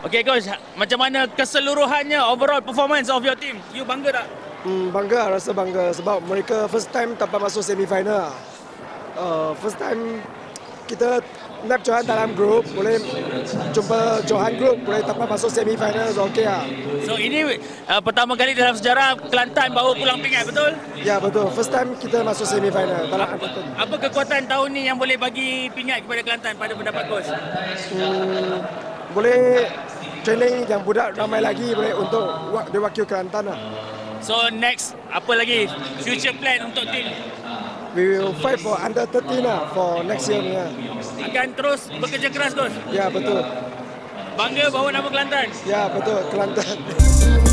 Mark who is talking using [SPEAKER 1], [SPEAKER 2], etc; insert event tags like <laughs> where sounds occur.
[SPEAKER 1] Okay coach, macam mana keseluruhannya overall performance of your team? You bangga tak?
[SPEAKER 2] Hmm, bangga, rasa bangga sebab mereka first time tanpa masuk semi final. Uh, first time kita nak Johan dalam grup, boleh jumpa Johan grup, boleh tanpa masuk semi final, so okey lah.
[SPEAKER 1] So ini uh, pertama kali dalam sejarah Kelantan bawa pulang pingat betul?
[SPEAKER 2] Ya betul, first time kita masuk semi final dalam
[SPEAKER 1] Apa,
[SPEAKER 2] angkatan.
[SPEAKER 1] apa kekuatan tahun ni yang boleh bagi pingat kepada Kelantan pada pendapat coach?
[SPEAKER 2] Hmm, boleh training yang budak ramai lagi boleh untuk wa- diwakil Kelantan lah.
[SPEAKER 1] So next apa lagi future plan untuk tim?
[SPEAKER 2] We will fight for under 13 lah for next year punya.
[SPEAKER 1] Akan terus bekerja keras coach.
[SPEAKER 2] Ya betul,
[SPEAKER 1] Bangga bawa nama Kelantan.
[SPEAKER 2] ya betul Kelantan. <laughs>